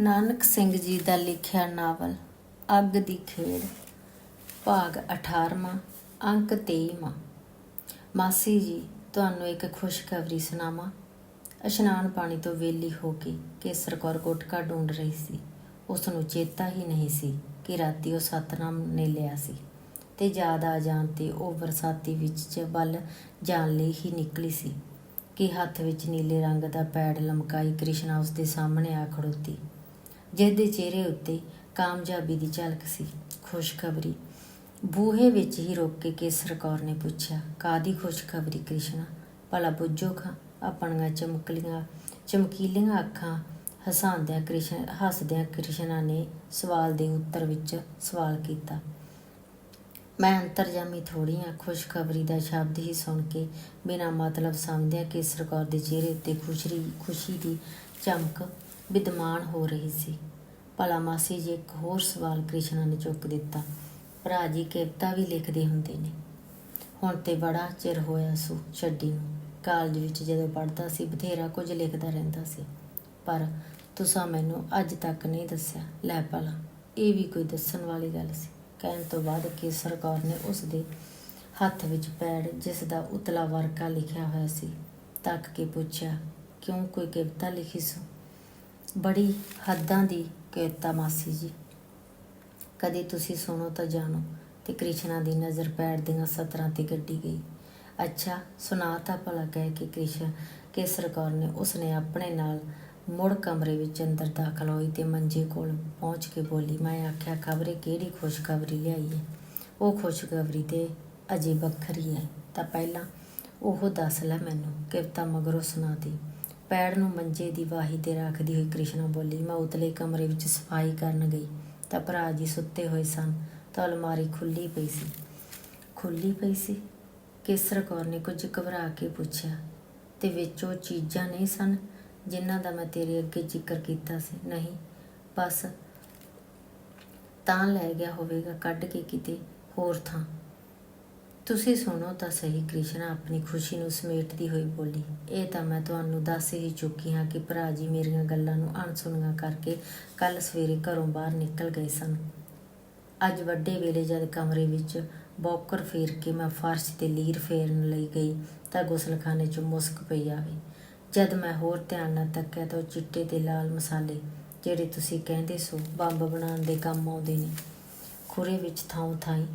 ਨਾਨਕ ਸਿੰਘ ਜੀ ਦਾ ਲਿਖਿਆ ਨਾਵਲ, ਅੱਗ ਦੀ ਖੇਡ, ਭਾਗ 18ਵਾਂ ਅੰਕ 23ਵਾਂ ਮਾਸੀ ਜੀ, ਤੁਹਾਨੂੰ ਇੱਕ ਖੁਸ਼ਖਬਰੀ ਸੁਣਾਵਾਂ। ਇਸ਼ਨਾਨ ਪਾਣੀ ਤੋਂ ਵੇਲੀ ਹੋ ਕੇ ਕੇਸਰ ਕੌਰ ਗੁਟਕਾ ਢੂੰਡ ਰਹੀ ਸੀ। ਉਸ ਨੂੰ ਚੇਤਾ ਹੀ ਨਹੀਂ ਸੀ ਕਿ ਰਾਤੀ ਉਹ ਸਤਨਾਮ ਨੇ ਲਿਆ ਸੀ ਤੇ ਯਾਦ ਆ ਜਾਣ ਤੇ ਉਹ ਬਰਸਾਤੀ ਵਿੱਚ ਚ ਵੱਲ ਜਾਣ ਲਈ ਹੀ ਨਿਕਲੀ ਸੀ ਕਿ ਹੱਥ ਵਿੱਚ ਨੀਲੇ ਰੰਗ ਦਾ ਪੈਡ ਲਮਕਾਈ ਕ੍ਰਿਸ਼ਨਾ ਉਸ ਦੇ ਸਾਹਮਣੇ ਆ ਖੜੋਤੀ। ਜਿਸ ਦੇ ਚਿਹਰੇ ਉੱਤੇ ਕਾਮਯਾਬੀ ਦੀ ਝਲਕ ਸੀ, ਖੁਸ਼ਖਬਰੀ। ਬੂਹੇ ਵਿੱਚ ਹੀ ਰੁਕ ਕੇ ਕੇਸਰ ਕੌਰ ਨੇ ਪੁੱਛਿਆ ਕਾਦੀ ਖੁਸ਼ਖਬਰੀ ਕ੍ਰਿਸ਼ਨਾ? ਭਲਾ ਪੁੱਜੋ ਖਾਂ, ਆਪਣੀਆਂ ਚਮਕਲੀਆਂ, ਚਮਕੀਲੀਆਂ ਅੱਖਾਂ ਹਸਾਉਂਦਿਆਂ ਕ੍ਰਿਸ਼ਨ, ਹੱਸਦਿਆਂ ਕ੍ਰਿਸ਼ਨਾ ਨੇ ਸਵਾਲ ਦੇ ਉੱਤਰ ਵਿੱਚ ਸਵਾਲ ਕੀਤਾ। ਮੈਂ ਅੰਤਰਜਾਮੀ ਥੋੜੀ ਹਾਂ ਖੁਸ਼ਖਬਰੀ ਦਾ ਸ਼ਬਦ ਹੀ ਸੁਣ ਕੇ ਬਿਨਾਂ ਮਤਲਬ ਸਮਝਿਆ ਕੇਸਰ ਕੌਰ ਦੇ ਚਿਹਰੇ ਉੱਤੇ ਖੁਸ਼ੀ ਖੁਸ਼ੀ ਦੀ ਚਮਕ ਵਿਦਮਾਨ ਹੋ ਰਹੀ ਸੀ। ਭਲਾ ਮਾਸੀ ਜੀ ਇੱਕ ਹੋਰ ਸਵਾਲ ਕ੍ਰਿਸ਼ਨਾ ਨੇ ਚੁੱਕ ਦਿੱਤਾ। ਭਰਾ ਜੀ ਕਵਿਤਾ ਵੀ ਲਿਖਦੇ ਹੁੰਦੇ ਨੇ। ਹੁਣ ਤੇ ਬੜਾ ਚਿਰ ਹੋਇਆ ਸੂ ਛੱਡੀ ਨੂੰ। ਕਾਲਜ ਵਿੱਚ ਜਦੋਂ ਪੜ੍ਹਦਾ ਸੀ, ਬਥੇਰਾ ਕੁਝ ਲਿਖਦਾ ਰਹਿੰਦਾ ਸੀ। ਪਰ ਤੁਸੀਂ ਮੈਨੂੰ ਅੱਜ ਤੱਕ ਨਹੀਂ ਦੱਸਿਆ। ਲੈ ਭਲਾ, ਇਹ ਵੀ ਕੋਈ ਦੱਸਣ ਵਾਲੀ ਗੱਲ ਸੀ। ਕਹਿਣ ਤੋਂ ਬਾਅਦ ਕੇਸਰ ਕੌਰ ਨੇ ਉਸ ਦੇ ਹੱਥ ਵਿੱਚ ਪੈੜ ਜਿਸ ਦਾ ਉਤਲਾ ਵਰਕਾ ਲਿਖਿਆ ਹੋਇਆ ਸੀ, ਤੱਕ ਕੇ ਪੁੱਛਿਆ, ਕਿਉਂ ਕੋਈ ਕਵਿਤਾ ਲਿਖੀ ਸੋ? ਬੜੀ ਹੱਦਾਂ ਦੀ ਕਵਿਤਾ ਮਾਸੀ ਜੀ। ਕਦੇ ਤੁਸੀਂ ਸੁਣੋ ਤਾਂ ਜਾਣੋ ਤੇ ਕ੍ਰਿਸ਼ਨਾ ਦੀ ਨਜ਼ਰ ਪੈੜ ਦੀਆਂ ਸਤਰਾਂ ਤੇ ਗੱਡੀ ਗਈ। ਅੱਛਾ, ਸੁਣਾ ਤਾਂ ਭਲਾ ਕਹਿ ਕੇ ਕ੍ਰਿਸ਼ਨ ਕੇਸਰ ਕੌਰ ਨੇ ਉਸਨੇ ਆਪਣੇ ਨਾਲ ਮੁੜ ਕਮਰੇ ਵਿੱਚ ਅੰਦਰ ਦਾਖਲ ਹੋਈ ਤੇ ਮੰਜੇ ਕੋਲ ਪਹੁੰਚ ਕੇ ਬੋਲੀ, ਮੈਂ ਆਖਿਆ, ਖਬਰੇ ਕਿਹੜੀ ਖੁਸ਼ਖਬਰੀ ਲਿਆਈ ਹੈ ਉਹ ਖੁਸ਼ਖਬਰੀ ਤੇ ਅਜੇ ਵੱਖਰੀ ਹੈ। ਤਾਂ ਪਹਿਲਾਂ ਉਹ ਦੱਸ ਲੈ ਮੈਨੂੰ ਕਵਿਤਾ ਮਗਰੋਂ ਸੁਣਾ ਦੀ। ਪੈੜ ਨੂੰ ਮੰਜੇ ਦੀ ਵਾਹੀ ਤੇ ਰੱਖਦੀ ਹੋਈ ਕ੍ਰਿਸ਼ਨਾ ਬੋਲੀ, ਮੈਂ ਉਤਲੇ ਕਮਰੇ ਵਿੱਚ ਸਫ਼ਾਈ ਕਰਨ ਗਈ, ਤਾਂ ਭਰਾ ਜੀ ਸੁੱਤੇ ਹੋਏ ਸਨ, ਤਾਂ ਅਲਮਾਰੀ ਖੁੱਲੀ ਪਈ ਸੀ। ਖੁੱਲੀ ਪਈ ਸੀ? ਕੇਸਰ ਕੌਰ ਨੇ ਕੁਝ ਘਬਰਾ ਕੇ ਪੁੱਛਿਆ। ਤੇ ਵਿੱਚ ਉਹ ਚੀਜ਼ਾਂ ਨਹੀਂ ਸਨ, ਜਿਨ੍ਹਾਂ ਦਾ ਮੈਂ ਤੇਰੇ ਅੱਗੇ ਜ਼ਿਕਰ ਕੀਤਾ ਸੀ? ਨਹੀਂ, ਬਸ ਤਾਂ ਲੈ ਗਿਆ ਹੋਵੇਗਾ, ਕੱਢ ਕੇ ਕਿਤੇ ਹੋਰ ਥਾਂ। ਤੁਸੀਂ ਸੁਣੋ ਤਾਂ ਸਹੀ, ਕ੍ਰਿਸ਼ਨਾ ਆਪਣੀ ਖੁਸ਼ੀ ਨੂੰ ਸਮੇਟਦੀ ਹੋਈ ਬੋਲੀ, ਇਹ ਤਾਂ ਮੈਂ ਤੁਹਾਨੂੰ ਦੱਸ ਹੀ ਚੁੱਕੀ ਹਾਂ ਕਿ ਭਰਾ ਜੀ ਮੇਰੀਆਂ ਗੱਲਾਂ ਨੂੰ ਅਣਸੁਣੀਆਂ ਕਰਕੇ ਕੱਲ ਸਵੇਰੇ ਘਰੋਂ ਬਾਹਰ ਨਿਕਲ ਗਏ ਸਨ। ਅੱਜ ਵੱਡੇ ਵੇਲੇ ਜਦ ਕਮਰੇ ਵਿੱਚ ਬੌਕਰ ਫੇਰ ਕੇ ਮੈਂ ਫਰਸ਼ ਤੇ ਲੀਰ ਫੇਰਨ ਲਈ ਗਈ ਤਾਂ ਗੁਸਲਖਾਨੇ 'ਚ ਮੁਸਕ ਪਈ ਆਵੇ। ਜਦ ਮੈਂ ਹੋਰ ਧਿਆਨ ਨਾਲ ਤੱਕਿਆ ਤਾਂ ਉਹ ਚਿੱਟੇ ਤੇ ਲਾਲ ਮਸਾਲੇ ਜਿਹੜੇ ਤੁਸੀਂ ਕਹਿੰਦੇ ਸੋ ਬੰਬ ਬਣਾਉਣ ਦੇ ਕੰਮ ਆਉਂਦੇ ਨੇ, ਖੁਰੇ ਵਿੱਚ ਥਾਂ ਥਾਈ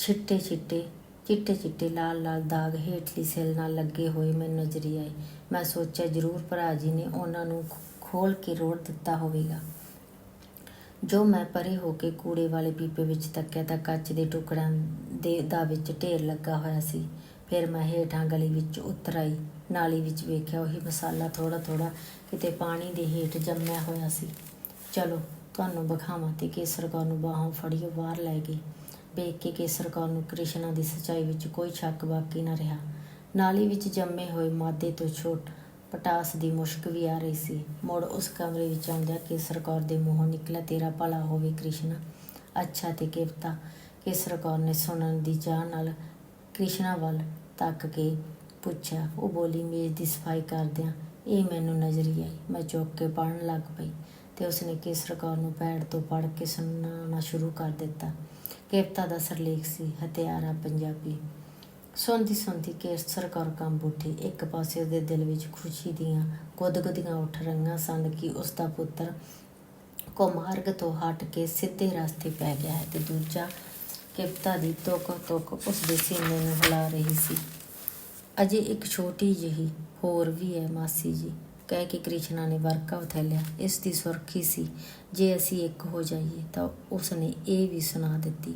ਛਿੱਟੇ ਛਿੱਟੇ, ਚਿੱਟੇ ਚਿੱਟੇ ਲਾਲ ਲਾਲ ਦਾਗ ਹੇਠਲੀ ਸੈੱਲ ਨਾਲ ਲੱਗੇ ਹੋਏ ਮੈਨੂੰ ਨਜ਼ਰੀ ਆਏ। ਮੈਂ ਸੋਚਿਆ, ਜ਼ਰੂਰ ਭਰਾ ਜੀ ਨੇ ਉਹਨਾਂ ਨੂੰ ਖੋਲ ਕੇ ਰੋੜ ਦਿੱਤਾ ਹੋਵੇਗਾ। ਜੋ ਮੈਂ ਪਰੇ ਹੋ ਕੇ ਕੂੜੇ ਵਾਲੇ ਪੀਪੇ ਵਿੱਚ ਤੱਕਿਆ ਤਾਂ ਕੱਚ ਦੇ ਟੁਕੜਿਆਂ ਦੇ ਦਾ ਵਿੱਚ ਢੇਰ ਲੱਗਾ ਹੋਇਆ ਸੀ। ਫਿਰ ਮੈਂ ਹੇਠਾਂ ਗਲੀ ਵਿੱਚ ਉਤਰ ਆਈ। ਨਾਲੀ ਵਿੱਚ ਵੇਖਿਆ ਉਹੀ ਮਸਾਲਾ ਥੋੜਾ ਥੋੜਾ ਕਿਤੇ ਪਾਣੀ ਦੇ ਹੇਠ ਜੰਮਿਆ ਹੋਇਆ ਸੀ। ਚਲੋ, ਤੁਹਾਨੂੰ ਬਖਾਵਾਂ ਤੇ ਕੇਸਰ ਕੌਰ ਨੂੰ ਬਾਹੋਂ ਫੜੀਓ, ਬਾਹਰ ਲੈ ਗਈ। ਵੇਖ ਕੇ ਕੇਸਰ ਕੌਰ ਨੂੰ ਕ੍ਰਿਸ਼ਨਾ ਦੀ ਸਚਾਈ ਵਿੱਚ ਕੋਈ ਸ਼ੱਕ ਬਾਕੀ ਨਾ ਰਿਹਾ। ਨਾਲੀ ਵਿੱਚ ਜੰਮੇ ਹੋਏ ਮਾਦੇ ਤੋਂ ਛੋਟ ਪਟਾਸ ਦੀ ਮੁਸ਼ਕ ਵੀ ਆ ਰਹੀ ਸੀ। ਮੁੜ ਉਸ ਕਮਰੇ ਵਿੱਚ ਆਉਂਦਿਆਂ ਕੇਸਰ ਕੌਰ ਦੇ ਮੂੰਹੋਂ ਨਿਕਲਿਆ, ਤੇਰਾ ਭਲਾ ਹੋਵੇ ਕ੍ਰਿਸ਼ਨਾ। ਅੱਛਾ ਤੇ ਕੇਵਤਾ ਕੇਸਰ ਕੌਰ ਨੇ ਸੁਣਨ ਦੀ ਚਾਹ ਨਾਲ ਕ੍ਰਿਸ਼ਨਾ ਵੱਲ ਤੱਕ ਕੇ ਪੁੱਛਿਆ, ਉਹ ਬੋਲੀ, ਮੇਜ਼ ਦੀ ਸਫ਼ਾਈ ਕਰਦਿਆਂ ਇਹ ਮੈਨੂੰ ਨਜ਼ਰੀ ਆਈ। ਮੈਂ ਚੁੱਕ ਕੇ ਪੜਨ ਲੱਗ ਪਈ ਤੇ ਉਸਨੇ ਕੇਸਰ ਕੌਰ ਨੂੰ ਪੈੜ ਤੋਂ ਪੜ ਕੇ ਸੁਣਾਉਣਾ ਸ਼ੁਰੂ ਕਰ ਦਿੱਤਾ। ਕੇਵਤਾ ਦਾ ਸਰਲੇਖ ਸੀ, ਹਥਿਆਰਾ, ਪੰਜਾਬੀ। ਸੁਣਦੀ ਸੁਣਦੀ ਕੇਸਰ ਕੌਰ ਕੰਬ ਉੱਠੀ। ਇੱਕ ਪਾਸੇ ਉਹਦੇ ਦਿਲ ਵਿੱਚ ਖੁਸ਼ੀ ਦੀਆਂ ਗੁਦਗੁਦੀਆਂ ਉੱਠ ਰਹੀਆਂ ਸਨ ਕਿ ਉਸ ਦਾ ਪੁੱਤਰ ਕੁਮਾਰਗ ਤੋਂ ਹਟ ਕੇ ਸਿੱਧੇ ਰਸਤੇ ਪੈ ਗਿਆ ਹੈ ਤੇ ਦੂਜਾ ਕੇਵਤਾ ਦੀ ਤੁਕ ਤੁਕ ਉਸ ਦੇ ਸੀਨੇ ਨੂੰ ਹਿਲਾ ਰਹੀ ਸੀ। ਅਜੇ ਇੱਕ ਛੋਟੀ ਜਿਹੀ ਹੋਰ ਵੀ ਹੈ ਮਾਸੀ ਜੀ। ਕਹਿ ਕੇ ਕ੍ਰਿਸ਼ਨਾ ਨੇ ਵਰਕਾ ਉਥੈਲਿਆ, ਇਸ ਦੀ ਸੁਰਖੀ ਸੀ, ਜੇ ਅਸੀਂ ਇੱਕ ਹੋ ਜਾਈਏ ਤਾਂ ਉਸ ਨੇ ਇਹ ਵੀ ਸੁਣਾ ਦਿੱਤੀ।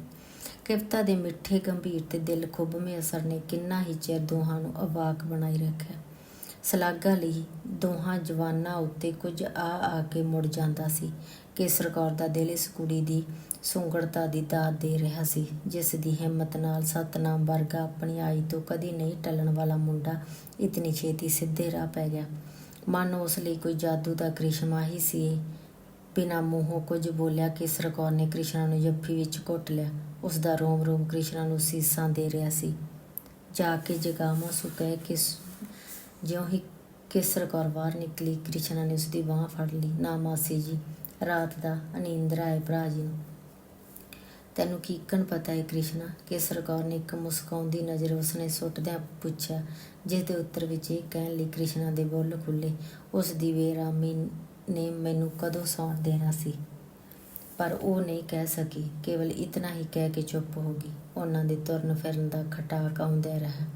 ਕਵਿਤਾ ਦੇ ਮਿੱਠੇ, ਗੰਭੀਰ ਤੇ ਦਿਲ ਖੁੱਭਵੇਂ ਅਸਰ ਨੇ ਕਿੰਨਾ ਹੀ ਚਿਰ ਦੋਹਾਂ ਨੂੰ ਅਵਾਕ ਬਣਾਈ ਰੱਖਿਆ। ਸਲਾਗਾ ਲਈ ਦੋਹਾਂ ਜਵਾਨਾਂ ਉੱਤੇ ਕੁਝ ਆ ਆ ਕੇ ਮੁੜ ਜਾਂਦਾ ਸੀ। ਕੇਸਰ ਕੌਰ ਦਾ ਦਿਲ ਇਸ ਕੁੜੀ ਦੀ ਸੁੰਗੜਤਾ ਦੀ ਦਾਤ ਦੇ ਰਿਹਾ ਸੀ, ਜਿਸ ਦੀ ਹਿੰਮਤ ਨਾਲ ਸਤਨਾਮ ਵਰਗਾ ਆਪਣੀ ਆਈ ਤੋਂ ਕਦੀ ਨਹੀਂ ਟਲਣ ਵਾਲਾ ਮੁੰਡਾ ਇਤਨੀ ਛੇਤੀ ਸਿੱਧੇ ਰਾਹ ਪੈ ਗਿਆ। ਮਨ ਉਸ ਲਈ ਕੋਈ ਜਾਦੂ ਦਾ ਕ੍ਰਿਸ਼ਮਾ ਹੀ ਸੀ। ਬਿਨਾਂ ਮੂੰਹੋਂ ਕੁਝ ਬੋਲਿਆ ਕੇਸਰ ਕੌਰ ਨੇ ਕ੍ਰਿਸ਼ਨਾ ਨੂੰ ਜੱਫੀ ਵਿੱਚ ਘੁੱਟ ਲਿਆ। ਉਸ ਦਾ ਰੋਮ ਰੋਮ ਕ੍ਰਿਸ਼ਨਾ ਨੂੰ ਸੀਸਾਂ ਦੇ ਰਿਹਾ ਸੀ। ਜਾ ਕੇ ਜਗਾਵਾਂ ਸੁ ਕਿਸ ਜਿਉਂ ਹੀ ਕੇਸਰ ਕੌਰ ਬਾਹਰ ਨਿਕਲੀ, ਕ੍ਰਿਸ਼ਨਾ ਨੇ ਉਸਦੀ ਬਾਹ ਫੜ ਲਈ। ਨਾ ਮਾਸੀ ਜੀ, ਰਾਤ ਦਾ ਅਨੀਂਦਰ ਆਏ ਭਰਾ ਜੀ ਨੂੰ। ਤੈਨੂੰ ਕੀਕਣ ਪਤਾ ਹੈ ਕ੍ਰਿਸ਼ਨਾ ਕੇਸਰ ਕੌਰ ਨੇ ਇੱਕ ਮੁਸਕਾਉਂਦੀ ਨਜ਼ਰ ਉਸਨੇ ਸੁੱਟਦਿਆਂ ਪੁੱਛਿਆ ਜਿਸ ਦੇ ਉੱਤਰ ਵਿੱਚ ਇਹ ਕਹਿਣ ਲਈ ਕ੍ਰਿਸ਼ਨਾ ਦੇ ਬੁੱਲ ਖੁੱਲੇ ਉਸ ਦੀ ਬੇਰਾਮੀ ਨੇ ਮੈਨੂੰ ਕਦੋਂ ਸੌਣ ਦੇਣਾ ਸੀ? ਪਰ ਉਹ ਨਹੀਂ ਕਹਿ ਸਕੀ, ਕੇਵਲ ਇਤਨਾ ਹੀ ਕਹਿ ਕੇ ਚੁੱਪ ਹੋ ਗਈ। ਉਹਨਾਂ ਦੇ ਤੁਰਨ ਫਿਰਨ ਦਾ ਖਟਾਕ ਆਉਂਦਾ ਰਿਹਾ।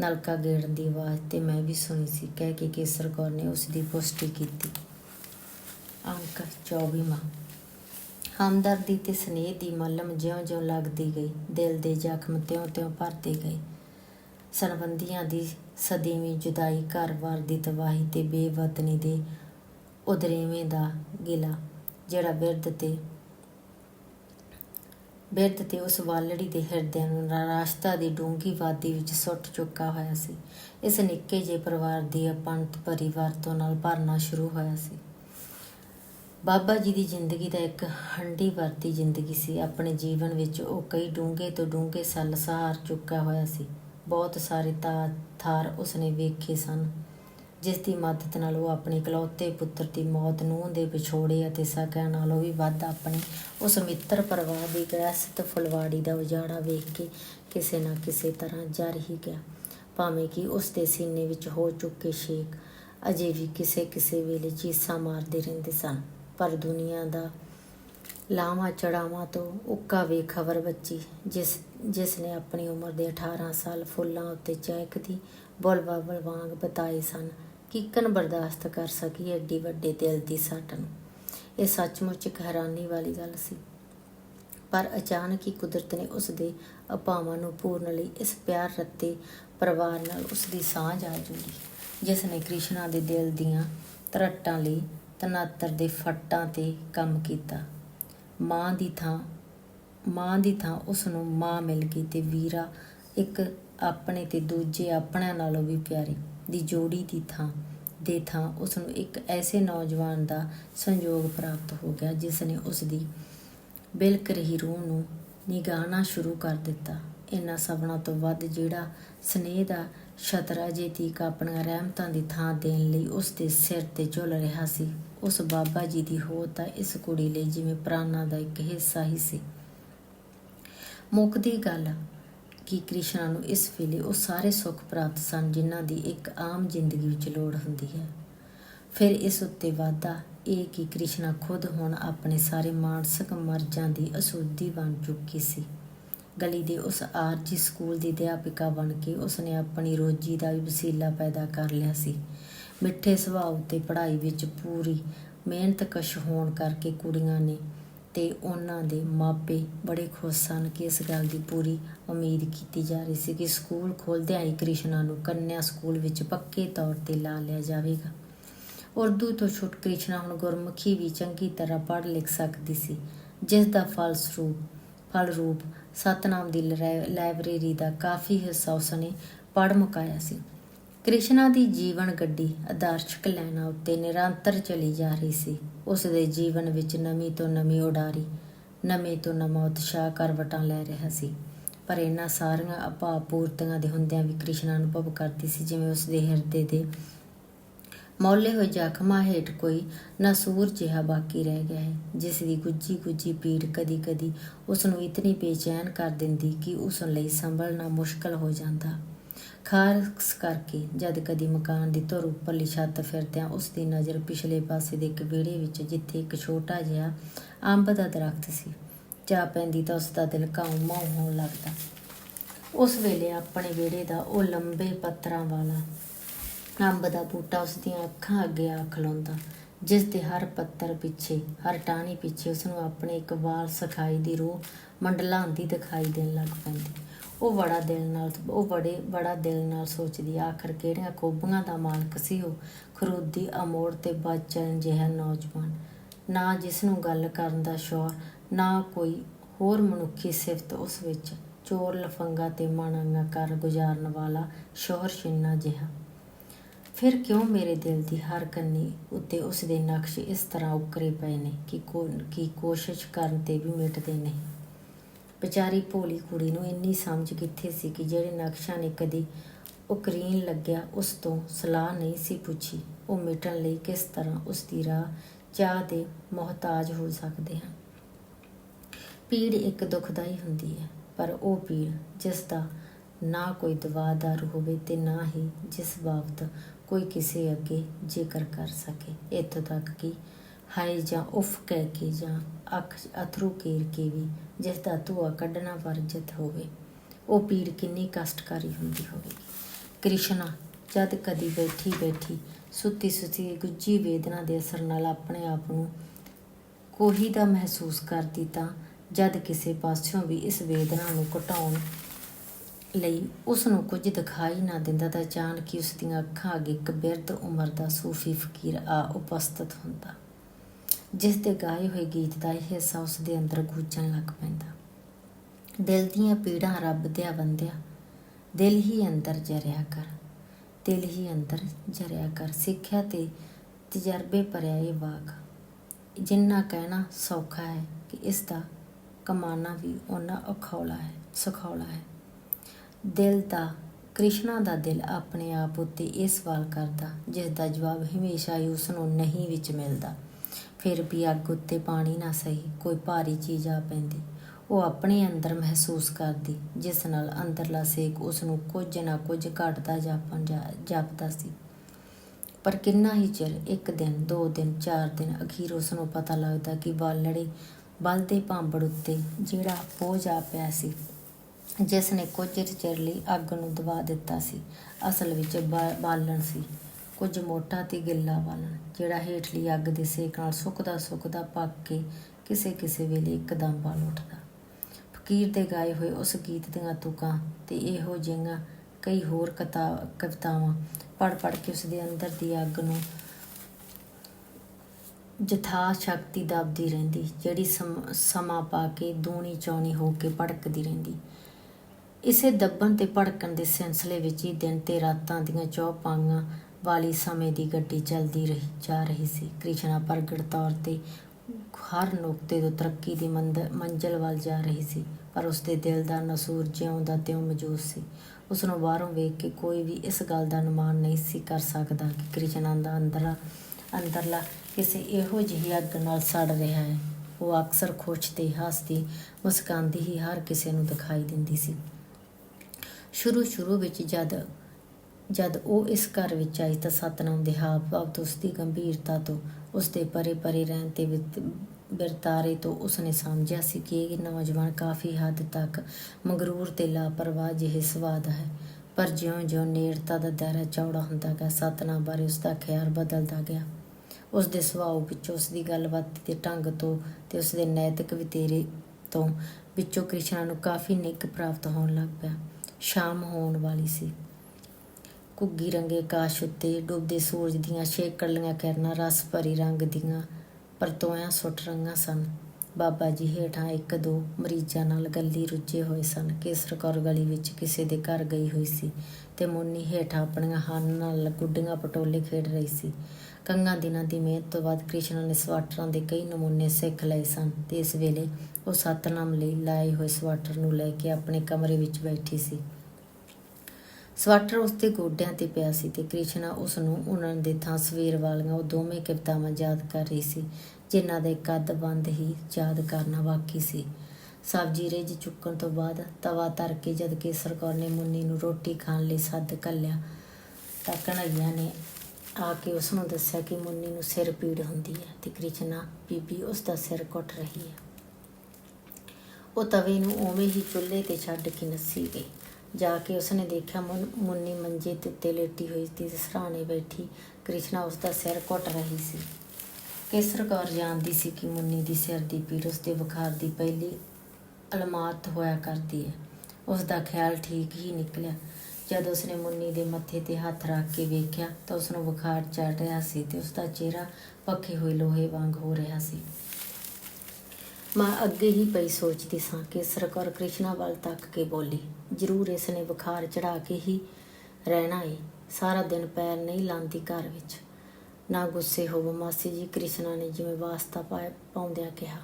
ਨਲਕਾ ਗੇੜਨ ਦੀ ਆਵਾਜ਼ ਤੇ ਮੈਂ ਵੀ ਸੁਣੀ ਸੀ, ਕਹਿ ਕੇ ਕੇਸਰ ਕੌਰ ਨੇ ਉਸ ਦੀ ਪੁਸ਼ਟੀ ਕੀਤੀ। ਅੰਕ 24ਵਾਂ ਹਮਦਰਦੀ ਤੇ ਸਨੇਹ ਦੀ ਮਲਮ ਜਿਉਂ-ਜਿਉਂ ਲੱਗਦੀ ਗਈ। ਦਿਲ ਦੇ ਜ਼ਖਮ ਤਿਉਂ-ਤਿਉਂ ਭਰਦੇ ਗਏ। ਸਰਬੰਧੀਆਂ ਦੀ ਸਦੀਵੀਂ ਜੁਦਾਈ ਘਰ-ਬਾਰ ਦੀ ਤਬਾਹੀ ਤੇ ਬੇਵਤਨੀ ਦੇ ਉਦਰੇਵੇਂ ਦਾ ਗਿਲਾ, ਜਿਹੜਾ ਬਿਰਧ ਤੇ ਬਿਰਧ ਤੇ ਉਸ ਵਾਲੜੀ ਦੇ ਹਿਰਦਿਆਂ ਨੂੰ ਨਿਰਾਸ਼ਤਾ ਦੀ ਡੂੰਘੀ ਵਾਦੀ ਵਿੱਚ ਸੁੱਟ ਚੁੱਕਾ ਹੋਇਆ ਸੀ। ਇਸ ਨਿੱਕੇ ਜਿਹੇ ਪਰਿਵਾਰ ਦੀ ਅਪੰਤ ਪਰਿਵਰਤੋਂ ਨਾਲ ਭਰਨਾ ਸ਼ੁਰੂ ਹੋਇਆ ਸੀ। ਬਾਬਾ ਜੀ ਦੀ ਜ਼ਿੰਦਗੀ ਦਾ ਇੱਕ ਹੰਡੀ ਵਰਤੀ ਜ਼ਿੰਦਗੀ ਸੀ। ਆਪਣੇ ਜੀਵਨ ਵਿੱਚ ਉਹ ਕਈ ਡੂੰਘੇ ਤੋਂ ਡੂੰਘੇ ਸੱਲ ਸਹਾਰ ਚੁੱਕਾ ਹੋਇਆ ਸੀ। ਬਹੁਤ ਸਾਰੇ ਤਾ ਥਾਰ ਉਸਨੇ ਵੇਖੇ ਸਨ, ਜਿਸ ਦੀ ਮਦਦ ਨਾਲ ਉਹ ਆਪਣੇ ਇਕਲੌਤੇ ਪੁੱਤਰ ਦੀ ਮੌਤ ਨੂੰ ਦੇ ਵਿਛੋੜੇ ਅਤੇ ਸਕਿਆਂ ਨਾਲੋਂ ਵੀ ਵੱਧ ਆਪਣੇ ਉਸ ਮਿੱਤਰ ਪਰਿਵਾਰ ਦੀ ਗ੍ਰਸਤ ਫੁਲਵਾੜੀ ਦਾ ਉਜਾੜਾ ਵੇਖ ਕੇ ਕਿਸੇ ਨਾ ਕਿਸੇ ਤਰ੍ਹਾਂ ਜਰ ਹੀ ਗਿਆ। ਭਾਵੇਂ ਕਿ ਉਸ ਦੇ ਸੀਨੇ ਵਿੱਚ ਹੋ ਚੁੱਕੇ ਸ਼ੇਕ ਅਜੇ ਵੀ ਕਿਸੇ ਕਿਸੇ ਵੇਲੇ ਚੀਸਾਂ ਮਾਰਦੇ ਰਹਿੰਦੇ ਸਨ। ਪਰ ਦੁਨੀਆ ਦਾ ਲਾਵਾਂ ਚੜਾਵਾਂ ਤੋਂ ਉੱਕਾ ਵੇ ਖਬਰ ਬੱਚੀ, ਜਿਸ ਜਿਸ ਨੇ ਆਪਣੀ ਉਮਰ ਦੇ 18 ਸਾਲ ਫੁੱਲਾਂ ਉੱਤੇ ਚਹਿਕਦੀ ਬੁੱਲ ਵਾਂਗ ਬਤਾਏ ਸਨ ਕਿਕਨ ਬਰਦਾਸ਼ਤ ਕਰ ਸਕੀ ਐਡੀ ਵੱਡੇ ਦਿਲ ਦੀ ਸੱਟ ਨੂੰ। ਇਹ ਸੱਚਮੁੱਚ ਇੱਕ ਹੈਰਾਨੀ ਵਾਲੀ ਗੱਲ ਸੀ। ਪਰ ਅਚਾਨਕ ਹੀ ਕੁਦਰਤ ਨੇ ਉਸ ਦੇ ਅਪਾਵਾਂ ਨੂੰ ਪੂਰਨ ਲਈ ਇਸ ਪਿਆਰ ਰੱਤੇ ਪਰਿਵਾਰ ਨਾਲ ਉਸ ਦੀ ਸਾਂਝ ਆ ਜੁੜੀ, ਜਿਸ ਨੇ ਕ੍ਰਿਸ਼ਨਾ ਦੇ ਦਿਲ ਦੀਆਂ ਤਰਟਾਂ ਲਈ ਤਨਾਤਰ ਦੇ ਫੱਟਾਂ ਤੇ ਕੰਮ ਕੀਤਾ। ਮਾਂ ਦੀ ਥਾਂ, ਮਾਂ ਦੀ ਥਾਂ ਉਸ ਨੂੰ ਮਾਂ ਮਿਲ ਗਈ ਤੇ ਵੀਰਾ ਇੱਕ ਆਪਣੇ ਤੇ ਦੂਜੇ ਆਪਣਿਆਂ ਨਾਲੋਂ ਵੀ ਪਿਆਰੇ ਦੀ ਜੋੜੀ ਦੀ ਥਾਂ, ਦੇ ਥਾਂ ਉਸ ਨੂੰ ਇੱਕ ਐਸੇ ਨੌਜਵਾਨ ਦਾ ਸੰਯੋਗ ਪ੍ਰਾਪਤ ਹੋ ਗਿਆ ਜਿਸ ਨੇ ਉਸ ਦੀ ਬਿਲਕ ਰਹੀ ਰੂਹ ਨੂੰ ਨਿਗਾਹਣਾ ਸ਼ੁਰੂ ਕਰ ਦਿੱਤਾ। ਇਹਨਾਂ ਸਭਨਾਂ ਤੋਂ ਵੱਧ ਜਿਹੜਾ ਸਨੇਹ ਦਾ ਛਤਰਾ ਜੇ ਤੀਕ ਆਪਣੀਆਂ ਰਹਿਮਤਾਂ ਦੀ ਥਾਂ ਦੇਣ ਲਈ ਉਸ ਦੇ ਸਿਰ ਤੇ ਝੁੱਲ ਰਿਹਾ ਸੀ। ਉਸ ਬਾਬਾ ਜੀ ਦੀ ਹੋ ਤਾਂ ਇਸ ਕੁੜੀ ਲਈ ਜਿਵੇਂ ਪ੍ਰਾਣਾਂ ਦਾ ਇੱਕ ਹਿੱਸਾ ਹੀ ਸੀ। ਮੁੱਕਦੀ ਗੱਲ ਕਿ ਕ੍ਰਿਸ਼ਨਾ ਨੂੰ ਇਸ ਵੇਲੇ ਉਹ ਸਾਰੇ ਸੁੱਖ ਪ੍ਰਾਪਤ ਸਨ ਜਿਨ੍ਹਾਂ ਦੀ ਇੱਕ ਆਮ ਜ਼ਿੰਦਗੀ ਵਿੱਚ ਲੋੜ ਹੁੰਦੀ ਹੈ। ਫਿਰ ਇਸ ਉੱਤੇ ਵਾਧਾ ਇਹ ਕਿ ਕ੍ਰਿਸ਼ਨਾ ਖੁਦ ਹੁਣ ਆਪਣੇ ਸਾਰੇ ਮਾਨਸਿਕ ਮਰਜ਼ਾਂ ਦੀ ਅਸੂਦੀ ਬਣ ਚੁੱਕੀ ਸੀ। ਗਲੀ ਦੇ ਉਸ ਆਰਜੀ ਸਕੂਲ ਦੀ ਅਧਿਆਪਿਕਾ ਬਣ ਕੇ ਉਸਨੇ ਆਪਣੀ ਰੋਜੀ ਦਾ ਵੀ ਵਸੀਲਾ ਪੈਦਾ ਕਰ ਲਿਆ ਸੀ। ਮਿੱਠੇ ਸੁਭਾਅ ਤੇ ਪੜ੍ਹਾਈ ਵਿੱਚ ਪੂਰੀ ਮਿਹਨਤਕਸ਼ ਹੋਣ ਕਰਕੇ ਕੁੜੀਆਂ ਨੇ ਤੇ ਉਹਨਾਂ ਦੇ ਮਾਪੇ ਬੜੇ ਖੁਸ਼ ਸਨ ਕਿ ਇਸ ਗੱਲ ਦੀ ਪੂਰੀ ਉਮੀਦ ਕੀਤੀ ਜਾ ਰਹੀ ਸੀ ਕਿ ਸਕੂਲ ਖੋਲ੍ਹਦਿਆਂ ਹੀ ਕ੍ਰਿਸ਼ਨਾ ਨੂੰ ਕੰਨਿਆ ਸਕੂਲ ਵਿੱਚ ਪੱਕੇ ਤੌਰ ਤੇ ਲਾ ਲਿਆ ਜਾਵੇਗਾ। ਉਰਦੂ ਤੋਂ ਛੁੱਟ ਕ੍ਰਿਸ਼ਨਾ ਹੁਣ ਗੁਰਮੁਖੀ ਵੀ ਚੰਗੀ ਤਰ੍ਹਾਂ ਪੜ੍ਹ ਲਿਖ ਸਕਦੀ ਸੀ, ਜਿਸ ਦਾ ਫਲ ਸਰੂਪ ਫਲ ਰੂਪ ਸਤਨਾਮ ਦੀ ਲਰੈ- ਲਾਇਬ੍ਰੇਰੀ ਦਾ ਕਾਫੀ ਹਿੱਸਾ ਉਸਨੇ ਪੜ੍ਹ ਮੁਕਾਇਆ ਸੀ। ਕ੍ਰਿਸ਼ਨਾ ਦੀ ਜੀਵਨ ਗੱਡੀ ਆਦਰਸ਼ਕ ਲੈਣਾ ਉੱਤੇ ਨਿਰੰਤਰ ਚਲੀ ਜਾ ਰਹੀ ਸੀ। ਉਸ ਦੇ ਜੀਵਨ ਵਿੱਚ ਨਵੀਂ ਤੋਂ ਨਵੀਂ ਉਡਾਰੀ, ਨਵੇਂ ਤੋਂ ਨਵਾਂ ਉਤਸ਼ਾਹ ਕਰਵਟਾਂ ਲੈ ਰਿਹਾ ਸੀ। ਪਰ ਇਹਨਾਂ ਸਾਰੀਆਂ ਅਪਾ ਦੇ ਹੁੰਦਿਆਂ ਵੀ ਕ੍ਰਿਸ਼ਨਾ ਅਨੁਭਵ ਕਰਦੀ ਸੀ ਜਿਵੇਂ ਉਸ ਦੇ ਹਿਰਦੇ ਦੇ ਮੌਲੇ ਹੋਏ ਜ਼ਖਮਾਂ ਹੇਠ ਕੋਈ ਨਸੂਰ ਜਿਹਾ ਬਾਕੀ ਰਹਿ ਗਿਆ ਹੈ, ਜਿਸ ਦੀ ਗੁੱਜੀ ਗੁੱਜੀ ਪੀੜ ਕਦੀ ਕਦੀ ਉਸ ਨੂੰ ਇਤਨੀ ਬੇਚੈਨ ਕਰ ਦਿੰਦੀ ਕਿ ਉਸ ਲਈ ਸੰਭਲਣਾ ਮੁਸ਼ਕਲ ਹੋ ਜਾਂਦਾ। ਖਾਸ ਕਰਕੇ ਜਦ ਕਦੀ ਮਕਾਨ ਦੀ ਧੁਰ ਉੱਪਰਲੀ ਛੱਤ ਫਿਰਦਿਆਂ ਉਸ ਦੀ ਨਜ਼ਰ ਪਿਛਲੇ ਪਾਸੇ ਦੇ ਇੱਕ ਵਿਹੜੇ ਵਿੱਚ, ਜਿੱਥੇ ਇੱਕ ਛੋਟਾ ਜਿਹਾ ਅੰਬ ਦਾ ਦਰਖਤ ਸੀ ਜਾ ਪੈਂਦੀ ਤਾਂ ਉਸ ਦਾ ਦਿਲ ਕਾਉ ਮਾਉ ਹੋਣ ਲੱਗਦਾ। ਉਸ ਵੇਲੇ ਆਪਣੇ ਵਿਹੜੇ ਦਾ ਉਹ ਲੰਬੇ ਪੱਤਰਾਂ ਵਾਲਾ ਅੰਬ ਦਾ ਬੂਟਾ ਉਸ ਦੀਆਂ ਅੱਖਾਂ ਅੱਗੇ ਆ ਖਲੋਂਦਾ। ਜਿਸ ਦੇ ਹਰ ਪੱਤਰ ਪਿੱਛੇ, ਹਰ ਟਾਹਣੀ ਪਿੱਛੇ ਉਸ ਨੂੰ ਆਪਣੇ ਇੱਕ ਵਾਲ ਸਖਾਈ ਦੀ ਰੂਹ ਮੰਡਲਾਉਂਦੀ ਦਿਖਾਈ ਦੇਣ ਲੱਗ ਪੈਂਦੀ। ਉਹ ਬੜਾ ਦਿਲ ਨਾਲ, ਉਹ ਬੜੇ, ਬੜਾ ਦਿਲ ਨਾਲ ਸੋਚਦੀ, ਆਖਰ ਕਿਹੜੀਆਂ ਖੂਬੀਆਂ ਦਾ ਮਾਲਕ ਸੀ ਉਹ? ਖਰੂਦੀ ਅਮੋੜ ਤੇ ਬਚਨ ਜਿਹਾ ਨੌਜਵਾਨ। ਨਾ ਜਿਸ ਨੂੰ ਗੱਲ ਕਰਨ ਦਾ ਸ਼ੌਰ, ਨਾ ਕੋਈ ਹੋਰ ਮਨੁੱਖੀ ਸਿਫਤ ਉਸ ਵਿੱਚ। ਚੋਰ, ਲਫੰਗਾ ਤੇ ਮਾਣਾਂਗਾ ਕਰ ਗੁਜ਼ਾਰਨ ਵਾਲਾ ਸ਼ੋਹਰ ਸ਼ਿੰਨਾ ਜਿਹਾ। ਫਿਰ ਕਿਉਂ ਮੇਰੇ ਦਿਲ ਦੀ ਹਰ ਕੰਨੀ ਉੱਤੇ ਉਸ ਦੇ ਨਕਸ਼ ਇਸ ਤਰ੍ਹਾਂ ਉਕਰੇ ਪਏ ਨੇ ਕਿ ਕੋ, ਕੀ ਕੋਸ਼ਿਸ਼ ਕਰਨ ਤੇ ਵੀ ਮਿਟਦੇ ਨਹੀਂ। ਵਿਚਾਰੀ ਭੋਲੀ ਕੁੜੀ ਨੂੰ ਇੰਨੀ ਸਮਝ ਕਿੱਥੇ ਸੀ ਕਿ ਜਿਹੜੇ ਨਕਸ਼ਾਂ ਨੇ ਕਦੀ ਉਹ ਲੱਗਿਆ, ਉਸ ਤੋਂ ਸਲਾਹ ਨਹੀਂ ਸੀ ਪੁੱਛੀ। ਉਹ ਮਿਟਣ ਲਈ ਕਿਸ ਤਰ੍ਹਾਂ ਉਸ ਦੀ ਰਾਹ, ਚਾਹ ਦੇ ਮੁਹਤਾਜ ਹੋ ਸਕਦੇ ਹਨ। ਪੀੜ ਇੱਕ ਦੁਖਦਾਈ ਹੁੰਦੀ ਹੈ, ਪਰ ਉਹ ਪੀੜ ਜਿਸ ਦਾ ਨਾ ਕੋਈ ਦਵਾ ਦਾਰੂ ਹੋਵੇ ਤੇ ਨਾ ਹੀ ਜਿਸ ਬਾਬਤ ਕੋਈ ਕਿਸੇ ਅੱਗੇ ਜ਼ਿਕਰ ਕਰ ਸਕੇ। ਇੱਥੋਂ ਤੱਕ ਕਿ ਹਾਏ ਜਾਂ ਉਫ ਕਹਿ ਕੇ ਜਾਂ ਅੱਖ ਅਥਰੂ ਕੇਰ ਕੇ ਵੀ ਜਿਸ ਦਾ ਧੂਆ ਕੱਢਣਾ ਵਰਜਿਤ ਹੋਵੇ, ਉਹ ਪੀੜ ਕਿੰਨੀ ਕਸ਼ਟਕਾਰੀ ਹੁੰਦੀ ਹੋਵੇਗੀ। ਕ੍ਰਿਸ਼ਨਾ ਜਦ ਕਦੀ ਬੈਠੀ ਬੈਠੀ ਸੁੱਤੀ ਸੁੱਤੀ ਗੁੱਜੀ ਵੇਦਨਾ ਦੇ ਅਸਰ ਨਾਲ ਆਪਣੇ ਆਪ ਨੂੰ ਕੋਹੀ ਦਾ ਮਹਿਸੂਸ ਕਰਦੀ ਤਾਂ ਜਦ ਕਿਸੇ ਪਾਸਿਓਂ ਵੀ ਇਸ ਵੇਦਨਾ ਨੂੰ ਘਟਾਉਣ ਲਈ ਉਸ ਨੂੰ ਕੁਝ ਦਿਖਾਈ ਨਾ ਦਿੰਦਾ ਤਾਂ ਅਚਾਨਕ ਹੀ ਉਸ ਦੀਆਂ ਅੱਖਾਂ ਅੱਗੇ ਇੱਕ ਬਿਰਧ ਉਮਰ ਦਾ ਸੂਫੀ ਫਕੀਰ ਆ ਉਪਸਥਿਤ ਹੁੰਦਾ। ਜਿਸ ਦੇ ਗਾਏ ਹੋਏ ਗੀਤ ਦਾ ਇਹ ਹਿੱਸਾ ਉਸ ਦੇ ਅੰਦਰ ਗੂੰਜਣ ਲੱਗ ਪੈਂਦਾ। ਦਿਲ ਦੀਆਂ ਪੀੜਾਂ ਰੱਬ ਦਿਆ ਬੰਦਿਆ ਦਿਲ ਹੀ ਅੰਦਰ ਜਰਿਆ ਕਰ, ਦਿਲ ਹੀ ਅੰਦਰ ਜਰਿਆ ਕਰ, ਸਿੱਖਿਆ ਤੇ ਤਜਰਬੇ ਭਰਿਆ ਇਹ ਵਾਕ। ਜਿੰਨਾ ਕਹਿਣਾ ਸੌਖਾ ਹੈ ਕਿ ਇਸ ਦਾ ਕਮਾਨਾ ਵੀ ਉਹਨਾਂ ਔਖੌਲਾ ਹੈ, ਸੁਖੌਲਾ ਹੈ। ਦਿਲ ਦਾ ਕ੍ਰਿਸ਼ਨਾ ਦਾ ਦਿਲ ਆਪਣੇ ਆਪ ਉੱਤੇ ਇਹ ਸਵਾਲ ਕਰਦਾ ਜਿਸ ਦਾ ਜਵਾਬ ਹਮੇਸ਼ਾ ਹੀ ਉਸ ਨੂੰ ਨਹੀਂ ਵਿੱਚ ਮਿਲਦਾ। ਫਿਰ ਵੀ ਅੱਗ ਉੱਤੇ ਪਾਣੀ ਨਾ ਸਹੀ, ਕੋਈ ਭਾਰੀ ਚੀਜ਼ ਆ ਪੈਂਦੀ। ਉਹ ਆਪਣੇ ਅੰਦਰ ਮਹਿਸੂਸ ਕਰਦੀ, ਜਿਸ ਨਾਲ ਅੰਦਰਲਾ ਸੇਕ ਉਸ ਨੂੰ ਕੁਝ ਨਾ ਕੁਝ ਘਟਦਾ ਜਾਪਣ ਜਾਪਦਾ ਸੀ। ਪਰ ਕਿੰਨਾ ਹੀ ਚਿਰ, ਇੱਕ ਦਿਨ, ਦੋ ਦਿਨ, ਚਾਰ ਦਿਨ, ਅਖੀਰ ਉਸ ਨੂੰ ਪਤਾ ਲੱਗਦਾ ਕਿ ਬਾਲੜੇ, ਬਲਦੇ ਭਾਂਬੜ ਉੱਤੇ ਜਿਹੜਾ ਬੋਝ ਆ ਪਿਆ ਸੀ ਜਿਸ ਨੇ ਕੁਝ ਚਿਰ ਲਈ ਅੱਗ ਨੂੰ ਦਬਾ ਦਿੱਤਾ ਸੀ, ਅਸਲ ਵਿੱਚ ਬਾ- ਬਾਲਣ ਸੀ। ਕੁਝ ਮੋਟਾ ਤੇ ਗਿੱਲਾ ਬਾਲਣ, ਜਿਹੜਾ ਹੇਠਲੀ ਅੱਗ ਦੇ ਸੇਕ ਨਾਲ ਸੁੱਕਦਾ ਸੁੱਕਦਾ ਪੱਕ ਕੇ ਕਿਸੇ ਕਿਸੇ ਵੇਲੇ ਇੱਕਦਮ ਬਲ ਉੱਠਦਾ। ਫਕੀਰ ਦੇ ਗਾਏ ਹੋਏ ਉਸ ਗੀਤ ਦੀਆਂ ਤੁਕਾਂ ਤੇ ਇਹੋ ਜਿਹੀਆਂ ਕਈ ਹੋਰ ਕਤਾ, ਕਵਿਤਾਵਾਂ ਪੜ ਪੜ ਕੇ ਉਸ ਦੇ ਅੰਦਰ ਦੀ ਅੱਗ ਨੂੰ ਜਥਾ ਸ਼ਕਤੀ ਦਬਦੀ ਰਹਿੰਦੀ, ਜਿਹੜੀ ਸਮ- ਸਮਾਂ ਪਾ ਕੇ ਦੂਣੀ ਚੌਣੀ ਹੋ ਕੇ ਭੜਕਦੀ ਰਹਿੰਦੀ। ਇਸੇ ਦੱਬਣ ਤੇ ਭੜਕਣ ਦੇ ਸਿਲਸਿਲੇ ਵਿੱਚ ਹੀ ਦਿਨ ਤੇ ਰਾਤਾਂ ਦੀਆਂ ਚੌਪਾਂਗਾਂ ਵਾਲੀ ਸਮੇਂ ਦੀ ਗੱਡੀ ਚੱਲਦੀ ਰਹੀ, ਜਾ ਰਹੀ ਸੀ। ਕ੍ਰਿਸ਼ਨਾ ਪ੍ਰਗਟ ਤੌਰ ਤੇ ਹਰ ਨੁਕਤੇ ਤੋਂ ਤਰੱਕੀ ਦੀ ਮੰਦ- ਮੰਜ਼ਿਲ ਵੱਲ ਜਾ ਰਹੀ ਸੀ, ਪਰ ਉਸਦੇ ਦਿਲ ਦਾ ਨਸੂਰ ਜਿਉਂ ਦਾ ਤਿਉਂ ਮੌਜੂਦ ਸੀ। ਉਸ ਨੂੰ ਬਾਹਰੋਂ ਵੇਖ ਕੇ ਕੋਈ ਵੀ ਇਸ ਗੱਲ ਦਾ ਅਨੁਮਾਨ ਨਹੀਂ ਸੀ ਕਰ ਸਕਦਾ ਕਿ ਕ੍ਰਿਸ਼ਨਾ ਦਾ ਅੰਦਰਲਾ ਅੰਦਰਲਾ ਕਿਸੇ ਇਹੋ ਜਿਹੀ ਅੱਗ ਨਾਲ ਸੜ ਰਿਹਾ ਹੈ। ਉਹ ਅਕਸਰ ਖੁਸ਼ ਤੇ ਹੱਸਦੀ, ਮੁਸਕਾਉਂਦੀ ਹੀ ਹਰ ਕਿਸੇ ਨੂੰ ਦਿਖਾਈ ਦਿੰਦੀ ਸੀ। ਸ਼ੁਰੂ ਸ਼ੁਰੂ ਵਿੱਚ ਜਦ ਜਦ ਉਹ ਇਸ ਘਰ ਵਿੱਚ ਆਈ ਤਾਂ ਸਤਨਾਮ ਦੇ ਹਾਵ ਭਾਵ ਤੋਂ ਉਸ ਦੀ ਗੰਭੀਰਤਾ ਤੋਂ ਉਸ ਦੇ ਪਰੇ ਪਰੇ ਰਹਿਣ ਤੇ ਵਿਤ- ਵਰਤਾਰੇ ਤੋਂ ਉਸਨੇ ਸਮਝਿਆ ਸੀ ਕਿ ਇਹ ਨੌਜਵਾਨ ਕਾਫੀ ਹੱਦ ਤੱਕ ਮਗਰੂਰ ਤੇ ਲਾਪਰਵਾਹ ਜਿਹੇ ਸਵਾਦ ਹੈ। ਪਰ ਜਿਉਂ-ਜਿਉਂ ਨੇੜਤਾ ਦਾ ਦਾਇਰਾ ਚੌੜਾ ਹੁੰਦਾ ਗਿਆ, ਸਤਨਾਮ ਬਾਰੇ ਉਸ ਦਾ ਖਿਆਲ ਬਦਲਦਾ ਗਿਆ। ਉਸ ਦੇ ਸੁਭਾਅ ਵਿੱਚੋਂ ਉਸ ਦੀ ਗੱਲਬਾਤ ਦੇ ਢੰਗ ਤੋਂ ਤੇ ਉਸ ਦੇ ਨੈਤਿਕ ਵਿਤੇਰੇ ਤੋਂ ਵਿੱਚੋਂ ਕ੍ਰਿਸ਼ਨਾ ਨੂੰ ਕਾਫੀ ਨਿੱਘ ਪ੍ਰਾਪਤ ਹੋਣ ਲੱਗ ਪਿਆ। ਸ਼ਾਮ ਹੋਣ ਵਾਲੀ ਸੀ। ਘੁੱਗੀ ਰੰਗੇ ਆਕਾਸ਼ ਉੱਤੇ ਡੁੱਬਦੇ ਸੂਰਜ ਦੀਆਂ ਛੇਕੜਲੀਆਂ ਕਿਰਨਾਂ ਰਸ ਭਰੀ ਰੰਗ ਦੀਆਂ ਪਰਤੋਇਆਂ ਸੁੱਟ ਰੰਗਾਂ ਸਨ। ਬਾਬਾ ਜੀ ਹੇਠਾਂ ਇੱਕ ਦੋ ਮਰੀਜ਼ਾਂ ਨਾਲ ਗੱਲੀ ਰੁੱਝੇ ਹੋਏ ਸਨ। ਕੇਸਰ ਕੌਰ ਗਲੀ ਵਿੱਚ ਕਿਸੇ ਦੇ ਘਰ ਗਈ ਹੋਈ ਸੀ ਤੇ ਮੁੰਨੀ ਹੇਠਾਂ ਆਪਣੀਆਂ ਹਨ ਨਾਲ ਗੁੱਡੀਆਂ ਪਟੋਲੇ ਖੇਡ ਰਹੀ ਸੀ। ਕੰਗਾਂ ਦਿਨਾਂ ਦੀ ਮਿਹਨਤ ਤੋਂ ਬਾਅਦ ਕ੍ਰਿਸ਼ਨ ਨੇ ਸਵਾਟਰਾਂ ਦੇ ਕਈ ਨਮੂਨੇ ਸਿੱਖ ਲਏ ਸਨ ਤੇ ਇਸ ਵੇਲੇ ਉਹ ਸਤਨਾਮ ਲਈ ਲਾਏ ਹੋਏ ਸਵਾਟਰ ਨੂੰ ਲੈ ਕੇ ਆਪਣੇ ਕਮਰੇ ਵਿੱਚ ਬੈਠੀ ਸੀ। ਸਵਾਟਰ ਉਸਦੇ ਗੋਡਿਆਂ ਤੇ ਪਿਆ ਸੀ ਤੇ ਕ੍ਰਿਸ਼ਨਾ ਉਸ ਨੂੰ ਉਹਨਾਂ ਦੇ ਥਾਂ ਸਵੇਰ ਵਾਲੀਆਂ ਉਹ ਦੋਵੇਂ ਕਵਿਤਾਵਾਂ ਯਾਦ ਕਰ ਰਹੀ ਸੀ, ਜਿਨ੍ਹਾਂ ਦੇ ਕੱਦ ਬੰਦ ਹੀ ਯਾਦ ਕਰਨਾ ਬਾਕੀ ਸੀ। ਸਬਜ਼ੀ ਰਿੱਝ ਚੁੱਕਣ ਤੋਂ ਬਾਅਦ ਤਵਾ ਧਰ ਕੇ ਜਦ ਕੇਸਰ ਕੌਰ ਨੇ ਮੁੰਨੀ ਨੂੰ ਰੋਟੀ ਖਾਣ ਲਈ ਸੱਦ ਘੱਲਿਆ, ਤਾਂ ਕਨ੍ਹਈਆ ਨੇ ਆ ਕੇ ਉਸ ਨੂੰ ਦੱਸਿਆ ਕਿ ਮੁੰਨੀ ਨੂੰ ਸਿਰ ਪੀੜ ਹੁੰਦੀ ਹੈ ਤੇ ਕ੍ਰਿਸ਼ਨਾ ਬੀਬੀ ਉਸ ਦਾ ਸਿਰ ਘੁੱਟ ਰਹੀ ਹੈ। ਉਹ ਤਵੇ ਨੂੰ ਉਵੇਂ ਹੀ ਚੁੱਲ੍ਹੇ ਤੇ ਛੱਡ ਕੇ ਨੱਸੀ ਗਈ। ਜਾ ਕੇ ਉਸਨੇ ਦੇਖਿਆ ਮੁੰਨੀ ਮੰਜੇ ਤੇ ਉੱਤੇ ਲੇਟੀ ਹੋਈ ਸੀ ਤੇ ਸਰਾਣੇ ਬੈਠੀ ਕ੍ਰਿਸ਼ਨਾ ਉਸ ਦਾ ਸਿਰ ਘੁੱਟ ਰਹੀ ਸੀ। ਕੇਸਰ ਕੌਰ ਜਾਣਦੀ ਸੀ ਕਿ ਮੁੰਨੀ ਦੀ ਸਿਰ ਦੀ ਪੀੜ ਉਸ ਦੇ ਬੁਖਾਰ ਦੀ ਪਹਿਲੀ ਅਲਮਾਤ ਹੋਇਆ ਕਰਦੀ ਹੈ। ਉਸ ਦਾ ਖਿਆਲ ਠੀਕ ਹੀ ਨਿਕਲਿਆ। ਜਦ ਉਸਨੇ ਮੁੰਨੀ ਦੇ ਮੱਥੇ ਤੇ ਹੱਥ ਰੱਖ ਕੇ ਵੇਖਿਆ ਤਾਂ ਉਸ ਨੂੰ ਬੁਖਾਰ ਚੜ ਰਿਹਾ ਸੀ ਤੇ ਉਸ ਦਾ ਚਿਹਰਾ ਪੱਕੇ ਹੋਏ ਲੋਹੇ ਵਾਂਗ ਹੋ ਰਿਹਾ ਸੀ। ਮੈਂ ਅੱਗੇ ਹੀ ਪਈ ਸੋਚਦੀ ਸਾਂ ਕਿ ਸਰਕਰ ਕ੍ਰਿਸ਼ਨਾ ਵੱਲ ਤੱਕ ਕੇ ਬੋਲੀ। ਜ਼ਰੂਰ ਇਸ ਨੇ ਬੁਖਾਰ ਚੜਾ ਕੇ ਹੀ ਰਹਿਣਾ ਏ। ਸਾਰਾ ਦਿਨ ਪੈਰ ਨਹੀਂ ਲਾਂਦੀ ਘਰ ਵਿੱਚ। ਨਾ ਗੁੱਸੇ ਹੋਵੋ, ਮਾਸੀ ਜੀ, ਕ੍ਰਿਸ਼ਨਾ ਨੇ ਜਿਵੇਂ ਵਾਸਤਾ ਪਾ- ਪਾਉਂਦਿਆਂ ਕਿਹਾ।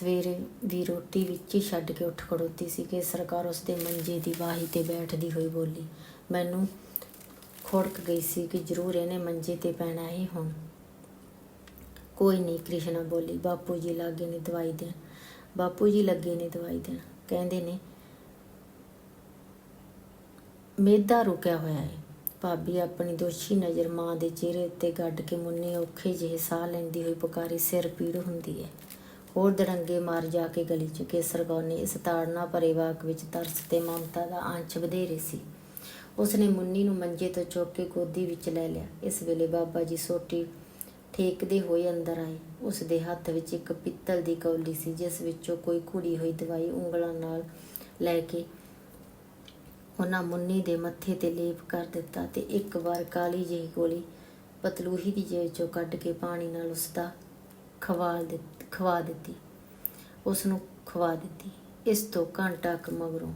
ਸਵੇਰੇ ਵੀ ਰੋਟੀ ਵਿੱਚ ਹੀ ਛੱਡ ਕੇ ਉੱਠ ਖੜੋਤੀ ਸੀ ਕਿ ਸਰਕਾਰ ਉਸ ਦੇ ਮੰਜੇ ਦੀ ਬਾਹੀ ਤੇ ਬੈਠਦੀ ਹੋਈ ਬੋਲੀ। ਮੈਨੂੰ ਖੋੜਕ ਗਈ ਸੀ ਕਿ ਜ਼ਰੂਰ ਇਹਨੇ ਮੰਜੇ ਤੇ ਪੈਣਾ ਹੀ ਹੁਣ। ਕੋਈ ਨਹੀਂ, ਕ੍ਰਿਸ਼ਨਾ ਬੋਲੀ, ਬਾਪੂ ਜੀ ਲੱਗੇ ਨੇ ਦਵਾਈ ਦੇਣ। ਬਾਪੂ ਜੀ ਲੱਗੇ ਨੇ ਦਵਾਈ ਦੇਣ। ਕਹਿੰਦੇ ਨੇ, ਮੇਦਾ ਰੁਕਿਆ ਹੋਇਆ ਹੈ ਭਾਬੀ ਆਪਣੀ ਦੋਸ਼ੀ ਨਜ਼ਰ ਮਾਂ ਦੇ ਚਿਹਰੇ ਉੱਤੇ ਗੱਡ ਕੇ ਮੁੰਨੇ ਔਖੇ ਜਿਹੇ ਸਾਹ ਲੈਂਦੀ ਹੋਈ ਪੁਕਾਰੀ ਸਿਰ ਪੀੜ ਹੁੰਦੀ ਹੈ ਹੋਰ ਦੜੰਗੇ ਮਾਰ ਜਾ ਕੇ ਗਲੀ ਚ ਕੇਸਰ ਕੌਰ ਇਸ ਤਾੜਨਾ ਭਰੇ ਵਾਕ ਵਿੱਚ ਤਰਸ ਤੇ ਮਮਤਾ ਦਾ ਅੰਸ਼ ਵਧੇਰੇ ਸੀ। ਉਸਨੇ ਮੁੰਨੀ ਨੂੰ ਮੰਜੇ ਤੋਂ ਚੁੱਕ ਕੇ ਗੋਦੀ ਵਿੱਚ ਲੈ ਲਿਆ। ਇਸ ਵੇਲੇ ਬਾਬਾ ਜੀ ਸੋਟੀ ਠੇਕਦੇ ਹੋਏ ਅੰਦਰ ਆਏ। ਉਸ ਦੇ ਹੱਥ ਵਿੱਚ ਇੱਕ ਪਿੱਤਲ ਦੀ ਕੌਲੀ ਸੀ, ਜਿਸ ਵਿੱਚੋਂ ਕੋਈ ਘੁੜੀ ਹੋਈ ਦਵਾਈ ਉਂਗਲਾਂ ਨਾਲ ਲੈ ਕੇ ਉਹਨਾਂ ਮੁੰਨੀ ਦੇ ਮੱਥੇ ਤੇ ਲੇਪ ਕਰ ਦਿੱਤਾ ਤੇ ਇੱਕ ਵਾਰ ਕਾਲੀ ਜਿਹੀ ਗੋਲੀ ਪਤਲੂਹੀ ਦੀ ਜੇਬ ਚੋਂ ਕੱਢ ਕੇ ਪਾਣੀ ਨਾਲ ਉਸ ਦਾ ਖਵਾਲ ਖਵਾ ਦਿੱਤੀ। ਉਸ ਨੂੰ ਖਵਾ ਦਿੱਤੀ। ਇਸ ਤੋਂ ਘੰਟਾ ਕੁ ਮਗਰੋਂ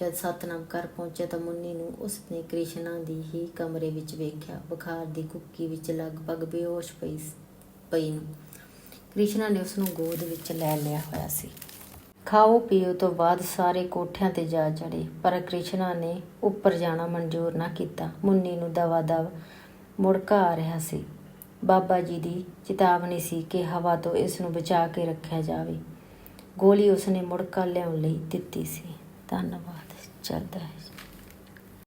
ਜਦ ਸਤਨਾਮ ਘਰ ਪਹੁੰਚਿਆ ਤਾਂ ਮੁੰਨੀ ਨੂੰ ਉਸ ਨੇ ਕ੍ਰਿਸ਼ਨਾ ਦੀ ਹੀ ਕਮਰੇ ਵਿੱਚ ਵੇਖਿਆ। ਬੁਖਾਰ ਦੀ ਕੁੱਕੀ ਵਿੱਚ ਲਗਭਗ ਬੇਹੋਸ਼ ਪਈ ਪਈ ਨੂੰ। ਕ੍ਰਿਸ਼ਨਾ ਨੇ ਉਸ ਨੂੰ ਗੋਦ ਵਿੱਚ ਲੈ ਲਿਆ ਹੋਇਆ ਸੀ। ਖਾਓ ਪੀਓ ਤੋਂ ਬਾਅਦ ਸਾਰੇ ਕੋਠਿਆਂ ਤੇ ਜਾ ਚੜੇ ਪਰ ਕ੍ਰਿਸ਼ਨਾ ਨੇ ਉੱਪਰ ਜਾਣਾ ਮਨਜ਼ੂਰ ਨਾ ਕੀਤਾ। ਮੁੰਨੀ ਨੂੰ ਦਵਾ ਦਵ ਮੁੜਕਾ ਆ ਰਿਹਾ ਸੀ। ਬਾਬਾ ਜੀ ਦੀ ਚੇਤਾਵਨੀ ਸੀ ਕਿ ਹਵਾ ਤੋਂ ਇਸ ਨੂੰ ਬਚਾ ਕੇ ਰੱਖਿਆ ਜਾਵੇ। ਗੋਲੀ ਉਸਨੇ ਮੁੜਕਾ ਲਿਆਉਣ ਲਈ ਦਿੱਤੀ ਸੀ। ਧੰਨਵਾਦ। ਚੱਲਦਾ ਹੈ।